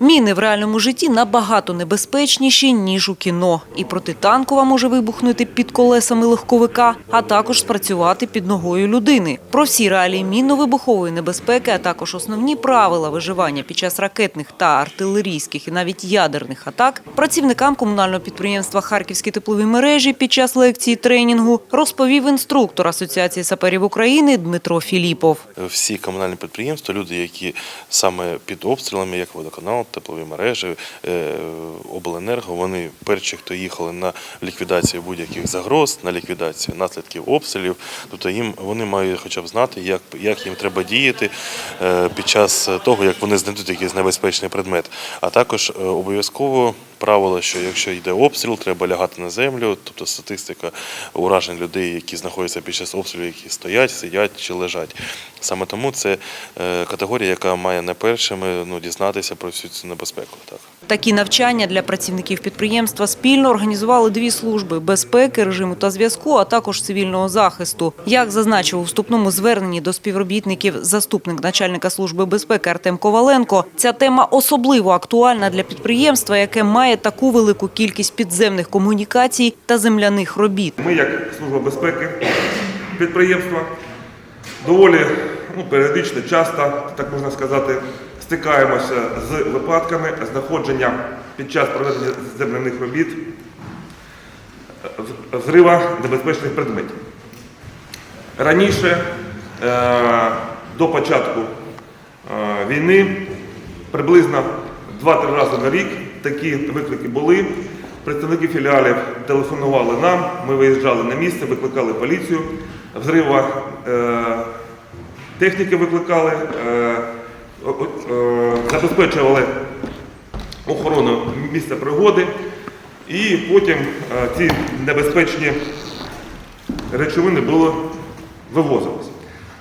Міни в реальному житті набагато небезпечніші, ніж у кіно. І протитанкова може вибухнути під колесами легковика, а також спрацювати під ногою людини. Про всі реалії мінно-вибухової небезпеки, а також основні правила виживання під час ракетних та артилерійських і навіть ядерних атак працівникам комунального підприємства Харківські теплові мережі під час лекції тренінгу розповів інструктор Асоціації саперів України Дмитро Філіпов. всі комунальні підприємства, люди, які саме під обстрілами, як водоканал, теплові мережі, е, обленерго, вони перші, хто їхали на ліквідацію будь-яких загроз, на ліквідацію наслідків обстрілів. Тобто їм вони мають хоча б знати, як, як їм треба діяти е, під час того, як вони знайдуть якийсь небезпечний предмет. А також е, обов'язково правило, що якщо йде обстріл, треба лягати на землю, тобто статистика уражень людей, які знаходяться під час обстрілу, які стоять, сидять чи лежать. Саме тому це е, категорія, яка має не першими ну, дізнатися про всю цю небезпеку. Так. Такі навчання для працівників підприємства спільно організували дві служби безпеки, режиму та зв'язку, а також цивільного захисту. Як зазначив у вступному зверненні до співробітників заступник начальника служби безпеки Артем Коваленко, ця тема особливо актуальна для підприємства, яке має таку велику кількість підземних комунікацій та земляних робіт. Ми, як служба безпеки підприємства, доволі ну, періодично, часто, так можна сказати, стикаємося з випадками знаходження під час проведення земляних робіт е, взрива небезпечних предметів. Раніше, е, до початку е, війни, приблизно 2-3 рази на рік такі виклики були. Представники філіалів телефонували нам, ми виїжджали на місце, викликали поліцію, взрива е, техніки викликали, е, е, забезпечували охорону місця пригоди, і потім е, ці небезпечні речовини було вивозилися.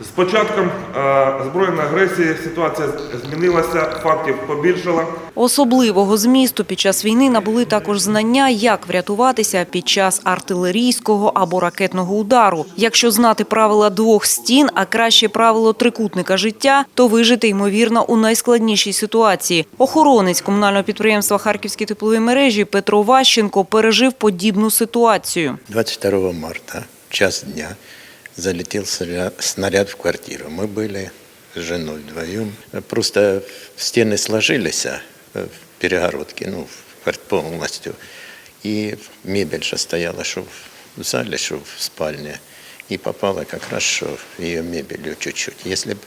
З початком е, збройної агресії ситуація змінилася, фактів побільшало. Особливого змісту під час війни набули також знання, як врятуватися під час артилерійського або ракетного удару. Якщо знати правила двох стін, а краще правило трикутника життя, то вижити ймовірно у найскладнішій ситуації. Охоронець комунального підприємства Харківські теплові мережі Петро Ващенко пережив подібну ситуацію. 22 марта, час дня, залетел снаря- снаряд в квартиру. Мы были с женой вдвоем. Просто стены сложились а, э, в перегородке, ну, в квар- полностью. И мебель же стояла, что в зале, что в спальне. И попала как раз, что ее мебелью чуть-чуть. Если б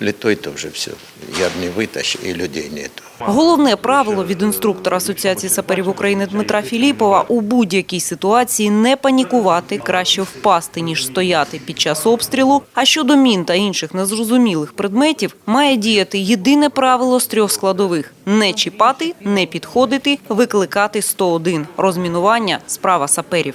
плитой, то уже все. Я бы не вытащил, и людей нету. Головне правило від інструктора Асоціації саперів України Дмитра Філіпова у будь-якій ситуації не панікувати, краще впасти, ніж стояти під час обстрілу. А щодо мін та інших незрозумілих предметів, має діяти єдине правило з трьох складових: не чіпати, не підходити, викликати 101. Розмінування справа саперів.